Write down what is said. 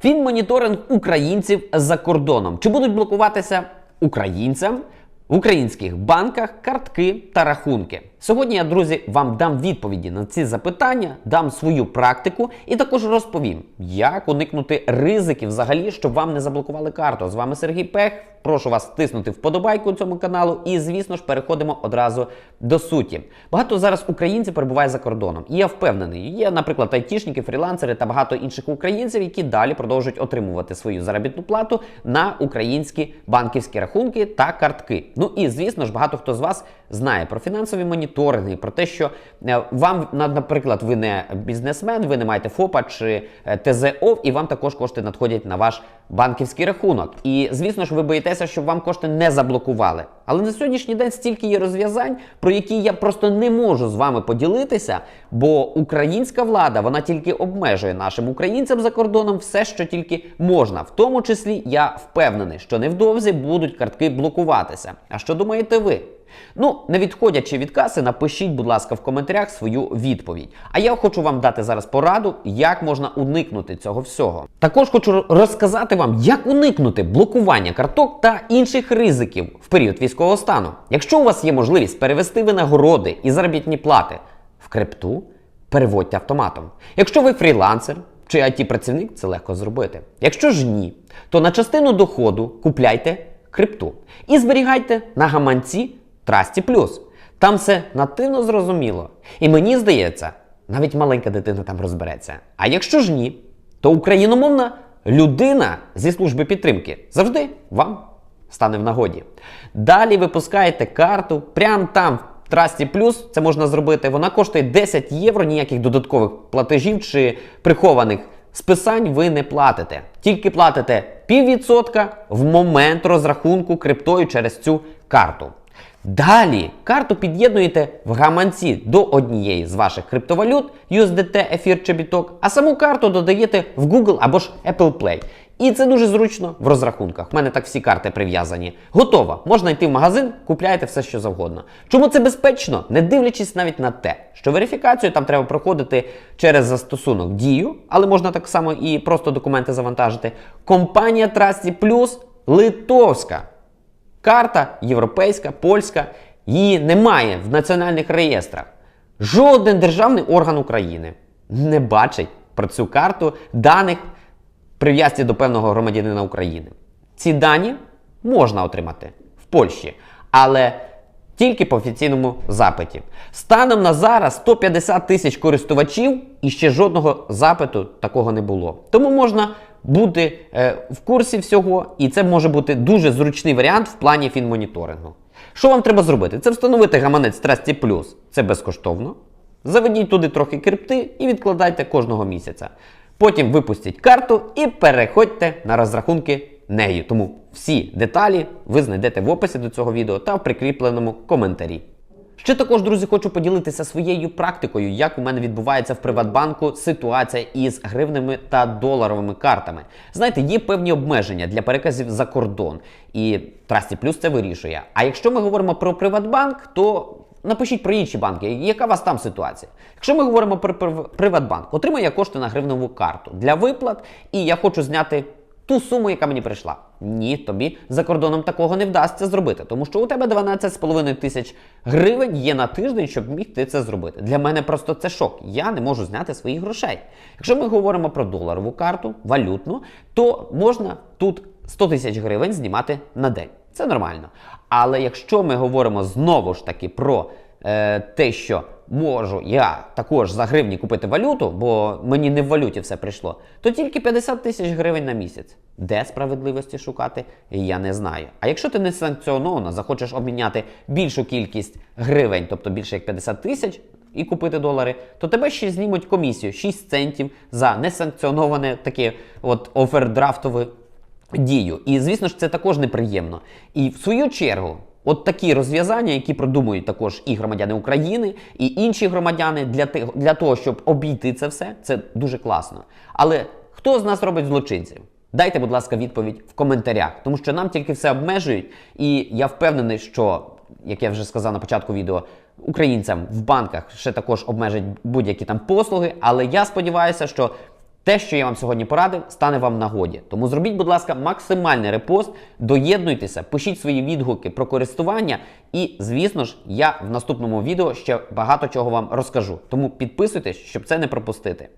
Фінмоніторинг українців за кордоном. Чи будуть блокуватися українцям в українських банках картки та рахунки? Сьогодні я, друзі, вам дам відповіді на ці запитання, дам свою практику і також розповім, як уникнути ризиків взагалі, щоб вам не заблокували карту. З вами Сергій Пех. Прошу вас тиснути вподобайку цьому каналу, і звісно ж переходимо одразу до суті. Багато зараз українців перебуває за кордоном, і я впевнений, є, наприклад, айтішники, фрілансери та багато інших українців, які далі продовжують отримувати свою заробітну плату на українські банківські рахунки та картки. Ну і звісно ж, багато хто з вас знає про фінансові моніторинги, про те, що е, вам, на- наприклад, ви не бізнесмен, ви не маєте ФОПа чи е, ТЗО, і вам також кошти надходять на ваш банківський рахунок. І звісно ж, ви боїтеся, щоб вам кошти не заблокували. Але на сьогоднішній день стільки є розв'язань, про які я просто не можу з вами поділитися, бо українська влада вона тільки обмежує нашим українцям за кордоном все, що тільки можна. В тому числі я впевнений, що невдовзі будуть картки блокуватися. А що думаєте ви? Ну, не відходячи від каси, напишіть, будь ласка, в коментарях свою відповідь. А я хочу вам дати зараз пораду, як можна уникнути цього всього. Також хочу розказати вам, як уникнути блокування карток та інших ризиків в період військового стану. Якщо у вас є можливість перевести винагороди і заробітні плати в крипту, переводьте автоматом. Якщо ви фрілансер чи IT-працівник, це легко зробити. Якщо ж ні, то на частину доходу купляйте крипту і зберігайте на гаманці Трасті Плюс. Там все нативно зрозуміло. І мені здається, навіть маленька дитина там розбереться. А якщо ж ні, то україномовна людина зі служби підтримки завжди вам стане в нагоді. Далі випускаєте карту прямо там. в Трасті Плюс це можна зробити. Вона коштує 10 євро, ніяких додаткових платежів чи прихованих списань ви не платите. Тільки платите піввідсотка в момент розрахунку криптою через цю карту. Далі карту під'єднуєте в гаманці до однієї з ваших криптовалют USDT, ефір чи біток, а саму карту додаєте в Google або ж Apple Play. І це дуже зручно в розрахунках. У мене так всі карти прив'язані. Готово. Можна йти в магазин, купляєте все, що завгодно. Чому це безпечно? Не дивлячись навіть на те, що верифікацію там треба проходити через застосунок Дію, але можна так само і просто документи завантажити. Компанія Trusty Plus литовська. Карта європейська, польська, її немає в національних реєстрах. Жоден державний орган України не бачить про цю карту даних прив'язці до певного громадянина України. Ці дані можна отримати в Польщі, але тільки по офіційному запиті. Станом на зараз 150 тисяч користувачів і ще жодного запиту такого не було. Тому можна бути е, в курсі всього, і це може бути дуже зручний варіант в плані фінмоніторингу. Що вам треба зробити? Це встановити гаманець Trusty Plus. Це безкоштовно. Заведіть туди трохи крипти і відкладайте кожного місяця. Потім випустіть карту і переходьте на розрахунки нею. Тому всі деталі ви знайдете в описі до цього відео та в прикріпленому коментарі. Ще також, друзі, хочу поділитися своєю практикою, як у мене відбувається в Приватбанку ситуація із гривними та доларовими картами. Знаєте, є певні обмеження для переказів за кордон, і Трасті Плюс це вирішує. А якщо ми говоримо про Приватбанк, то напишіть про інші банки, яка у вас там ситуація. Якщо ми говоримо про Приватбанк, отримаю я кошти на гривневу карту для виплат, і я хочу зняти ту суму, яка мені прийшла. Ні, тобі за кордоном такого не вдасться зробити, тому що у тебе 12,5 тисяч гривень є на тиждень, щоб міг ти це зробити. Для мене просто це шок. Я не можу зняти своїх грошей. Якщо ми говоримо про доларову карту, валютну, то можна тут 100 тисяч гривень знімати на день. Це нормально. Але якщо ми говоримо знову ж таки про е, те, що можу я також за гривні купити валюту, бо мені не в валюті все прийшло, то тільки 50 тисяч гривень на місяць. Де справедливості шукати, я не знаю. А якщо ти не санкціоновано захочеш обміняти більшу кількість гривень, тобто більше як 50 тисяч, і купити долари, то тебе ще знімуть комісію 6 центів за несанкціоноване таке от овердрафтове дію. І звісно ж, це також неприємно. І в свою чергу, от такі розв'язання, які продумують також і громадяни України, і інші громадяни для, те- для того, щоб обійти це все, це дуже класно. Але хто з нас робить злочинців? Дайте, будь ласка, відповідь в коментарях, тому що нам тільки все обмежують, і я впевнений, що, як я вже сказав на початку відео, українцям в банках ще також обмежать будь-які там послуги. Але я сподіваюся, що те, що я вам сьогодні порадив, стане вам нагоді. Тому зробіть, будь ласка, максимальний репост, доєднуйтеся, пишіть свої відгуки про користування. І, звісно ж, я в наступному відео ще багато чого вам розкажу. Тому підписуйтесь, щоб це не пропустити.